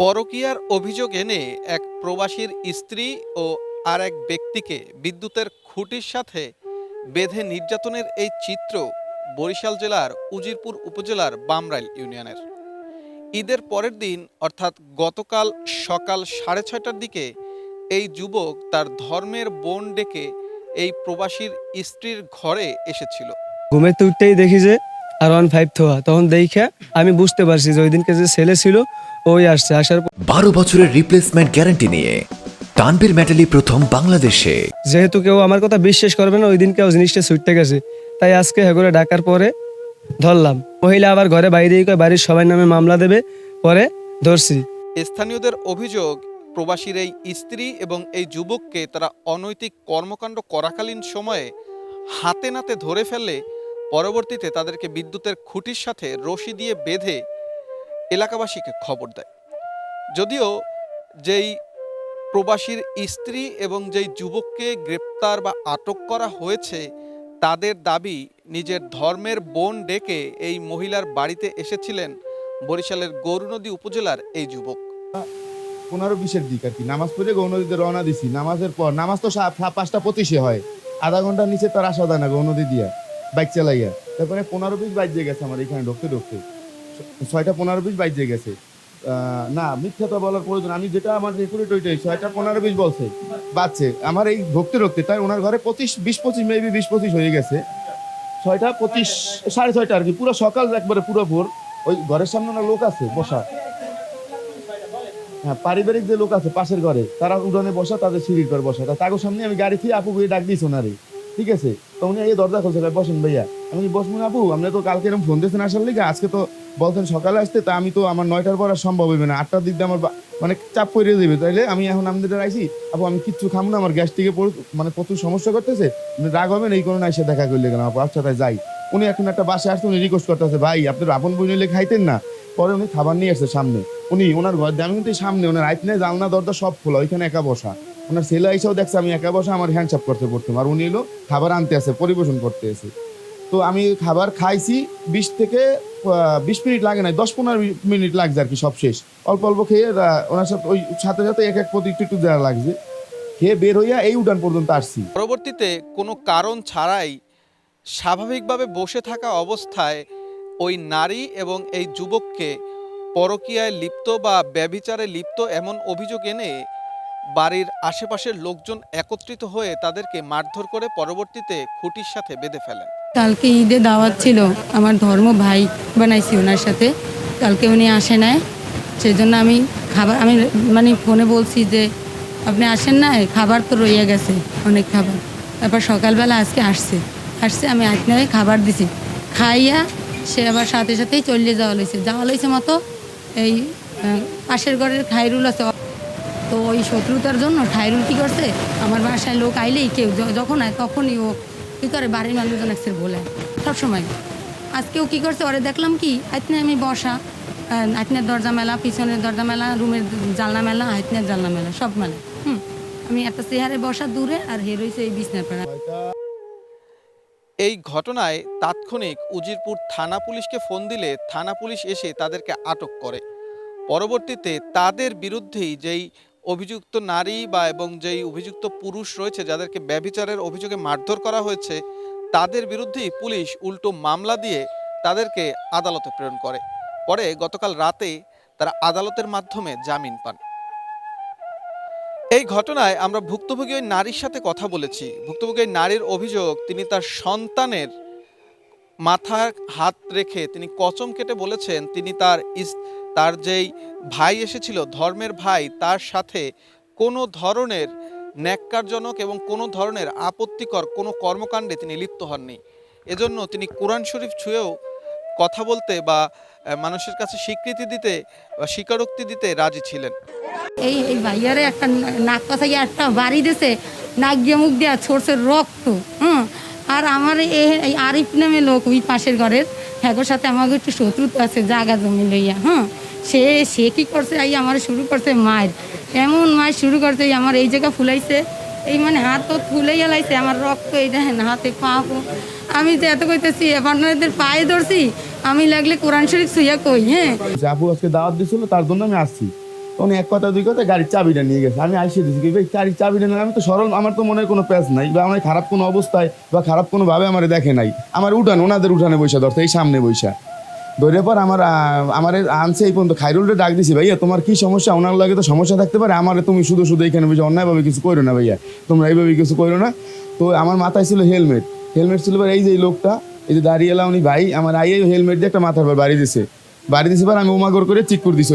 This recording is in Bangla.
পরকীয়ার অভিযোগ এনে এক প্রবাসীর স্ত্রী ও আর এক ব্যক্তিকে বিদ্যুতের খুঁটির সাথে বেঁধে নির্যাতনের এই চিত্র বরিশাল জেলার উজিরপুর উপজেলার বামরাইল ইউনিয়নের। ঈদের পরের দিন, অর্থাৎ গতকাল সকাল সাড়ে ছয়টার দিকে, এই যুবক তার ধর্মের বোন ডেকে এই প্রবাসীর স্ত্রীর ঘরে এসেছিল। ঘুমের উঠতেই দেখি যে আর ওয়ান ফাইভ থোয়া। তখন দেখে আমি বুঝতে পারছি যে ওই দিনকে যে ছেলে ছিল ওই আসছে আসার পর বারো বছরের রিপ্লেসমেন্ট গ্যারান্টি নিয়ে তানবীর মেটালি প্রথম বাংলাদেশে। যেহেতু কেউ আমার কথা বিশ্বাস করবে না ওই দিন কেউ জিনিসটা ছুটতে গেছে। তাই আজকে হেগরে ডাকার পরে ধরলাম। মহিলা আবার ঘরে বাইরেই কয় বাড়ির সবাই নামে মামলা দেবে পরে ধরছি। স্থানীয়দের অভিযোগ প্রবাসীর এই স্ত্রী এবং এই যুবককে তারা অনৈতিক কর্মকাণ্ড করাকালীন সময়ে হাতে নাতে ধরে ফেললে পরবর্তীতে তাদেরকে বিদ্যুতের খুঁটির সাথে রশি দিয়ে বেঁধে এলাকাবাসীকে খবর দেয়। যদিও যেই প্রবাসীর স্ত্রী এবং যেই যুবককে গ্রেপ্তার বা আটক করা হয়েছে, তাদের দাবি নিজের ধর্মের বোন ডেকে এই মহিলার বাড়িতে এসেছিলেন বরিশালের গৌরনদী উপজেলার এই যুবক। পনেরো বিশের দিক আর কি। নামাজ পড়ে গৌনদীতে রওনা দিছি। নামাজের পর, নামাজ তো পাঁচটা পঁচিশে হয়। আধা ঘণ্টার নিচে তার আসা দেয় না গৌনদী দিয়া, বাইক চালাইয়া। তারপরে পনেরো বিশ বাইক গেছে আমার এখানে ঢুকতে ঢুকতে। ছয়টা পনেরো বিশ দিয়ে গেছে। না, মিথ্যা তো বলার প্রয়োজন। আমি যেটা আমার রেকুরেট ওইটাই, ছয়টা পনেরো বিশ বলছে। বাচ্চে আমার এই ভক্তি ঢুকতে তাই ওনার ঘরে পঁচিশ, বিশ পঁচিশ মেবি বিশ পঁচিশ হয়ে গেছে। ছয়টা পঁচিশ, সাড়ে ছয়টা আর কি। পুরো সকাল একবারে পুরো ভোর। ওই ঘরের সামনে ওনার লোক আছে, বসা। হ্যাঁ পারিবারিক যে লোক আছে, পাশের ঘরে, তারা উড়ানে বসা, তাদের সিঁড়ির পর বসা। তা তাগো সামনে আমি গাড়ি থেকে আপু গিয়ে ডাক দিয়েছি ওনারে। ঠিক আছে, তো উনি এই দরজা খুলছে বসেন ভাইয়া। আমি বসবো আপু, আপনি তো কালকে এরকম ফোন দিয়েছেন আসার লিগে, আজকে তো বলতেন সকালে আসতে, তা আমি তো আমার নয়টার পর আর সম্ভব হবে না, আটটার দিক দিয়ে আমার মানে চাপ পড়ে দেবে। তাইলে আমি এখন আমাদের আইছি, আপু, আমি কিচ্ছু খাব না, আমার গ্যাস থেকে মানে প্রচুর সমস্যা করতেছে রাগ হবেন, এই কোনো না এসে দেখা করলে কেন আপু আচ্ছা তাই যাই। উনি এখন একটা বাসে আসতে, উনি রিকোয়েস্ট করতেছে, ভাই আপনার আপন বই নিলে খাইতেন না। পরে উনি খাবার নিয়ে আসছে সামনে। উনি ওনার ঘর, আমি কিন্তু সামনে ওনার আইপনে জানলা, দরজা সব খোলা, ওইখানে একা বসা। ওনার ছেলে এসেও দেখছে, আমি একা বসা আমার হ্যান্ডসাপ করতে পড়তাম। আর উনি এলো, খাবার আনতে আসে, পরিবেশন করতে এসে তো আমি খাবার খাইছি, বিশ থেকে বিশ মিনিট লাগে না দশ পনেরো মিনিট লাগছে আর কি সব শেষ। অল্প অল্প খেয়ে ওনার সাথে ওই সাথে সাথে এক এক প্রতি একটু একটু দেওয়া লাগছে, খেয়ে বের হইয়া এই উঠান পর্যন্ত আসছি। পরবর্তীতে কোনো কারণ ছাড়াই স্বাভাবিকভাবে বসে থাকা অবস্থায় ওই নারী এবং এই যুবককে পরকীয়ায় লিপ্ত বা ব্যভিচারে লিপ্ত এমন অভিযোগ এনে বাড়ির আশেপাশের লোকজন একত্রিত হয়ে তাদেরকে মারধর করে পরবর্তীতে খুঁটির সাথে বেঁধে ফেলেন। কালকে ঈদে দাওয়াত ছিল, আমার ধর্ম ভাই বানাইছি ওনার সাথে। কালকে উনি আসে নাই সেই জন্য আমি খাবার, আমি মানে ফোনে বলছি যে, আপনি আসেন না খাবার তো রইয়া গেছে, অনেক খাবার। তারপর সকালবেলা আজকে আসছে। আসছে, আমি আপনাকে খাবার দিছি। খাইয়া সে আবার সাথে সাথেই চলে যাওয়া লইছে। যাওয়া লইছে মতো এই পাশের ঘরের খাইরুল আছে তো ওই শত্রুতার জন্য ঠাইরুল কি করছে। আমার বাসায় লোক আইলেই কেউ যখন আয় তখনই ও কি করে? বাড়ির মানুষজন একসের বলে। সবসময়। আজকেও কি করছে? ওরে দেখলাম কি? আইতনে আমি বসা। আইতনের দরজা মেলা, পিছনের দরজা মেলা, রুমের জানলা মেলা, আইতনের জানলা মেলা, সব মেলা হুম। আমি একটা চেহারে বসা দূরে আর হে রয়েছে এই বিছনার পাড়া এই ঘটনায় তাৎক্ষণিক উজিরপুর থানা পুলিশকে ফোন দিলে থানা পুলিশ এসে তাদেরকে আটক করে। পরবর্তীতে তাদের বিরুদ্ধেই যেই অভিযুক্ত নারী বা এবং যেই অভিযুক্ত পুরুষ রয়েছে, যাদেরকে ব্যভিচারের অভিযোগে মারধর করা হয়েছে, তাদের বিরুদ্ধেই পুলিশ উল্টো মামলা দিয়ে তাদেরকে আদালতে প্রেরণ করে। পরে গতকাল রাতে তারা আদালতের মাধ্যমে জামিন পান। এই ঘটনায় আমরা ভুক্তভোগী ওই নারীর সাথে কথা বলেছি। ভুক্তভোগী নারীর অভিযোগ, তিনি তার সন্তানের মাথার হাত রেখে তিনি কচম কেটে বলেছেন, তিনি তার তার যেই ভাই এসেছিল, ধর্মের ভাই, তার সাথে কোনো ধরনের ন্যাক্কারজনক এবং কোনো ধরনের আপত্তিকর কোনো কর্মকাণ্ডে তিনি লিপ্ত হননি। এজন্য তিনি কোরআন শরীফ ছুঁয়েও কথা বলতে বা মানুষের কাছে স্বীকৃতি দিতে বা স্বীকারোক্তি দিতে রাজি ছিলেন। এই এই ভাইয়ারে একটা নাক কথাই একটা বাড়ি দিছে, নাক দিয়ে মুখ দেওয়া ছড়ছে রক্ত, হুম? আর আমার এই আরিফ নামে লোক ওই পাশের ঘরের হ্যাগোর সাথে আমাকে একটু শত্রুতা আছে, জাগা জমি লইয়া হ্যাঁ সে সে কি করছে? এই আমার শুরু করছে মায়ের। এমন মায়ের শুরু করছে, এই আমার এই জায়গা ফুলাইছে। এই মানে হাত তো ফুলাইয়া লাইছে, আমার রক্ত এই দেখেন, হাতে পা। আমি যে এত কইতেছি, আপনাদের পায়ে ধরছি, আমি লাগলে কোরআন শরীফ সুইয়া কই হ্যাঁ? যে আপু আজকে দাওয়াত দিছিল, তার জন্য আমি আসছি। উনি এক কথা, দুই কথা, গাড়ির চাবিটা নিয়ে গেছে। আমি আইসে দিচ্ছি ভাই, গাড়ির চাবিটা নিয়ে আমি তো সরল, আমার তো মনে কোনো প্যাচ নাই, বা আমার খারাপ কোনো অবস্থায়, বা খারাপ কোনোভাবে আমার দেখে নাই। আমার উঠান, ওনাদের উঠানে বৈশা ধরতে এই সামনে বৈশা ধরে পর আমার আমার আনছে এই পর্যন্ত। খাইরুলটা ডাক দিছি, ভাইয়া, তোমার কি সমস্যা? ওনার লাগে তো সমস্যা থাকতে পারে। আমার তুমি শুধু শুধু এখানে বুঝে অন্যায়ভাবে কিছু করো না ভাইয়া। তোমরা এইভাবে কিছু করো না। তো আমার মাথায় ছিল হেলমেট। হেলমেট ছিল এই যে লোকটা, এই যে দাঁড়িয়ে এলাম উনি, ভাই, আমার আইয়ে হেলমেট দিয়ে একটা মাথার পর বাড়ি দিছে। বাড়ি দিছে পর আমি উমাগর করে চিক করে দিছি।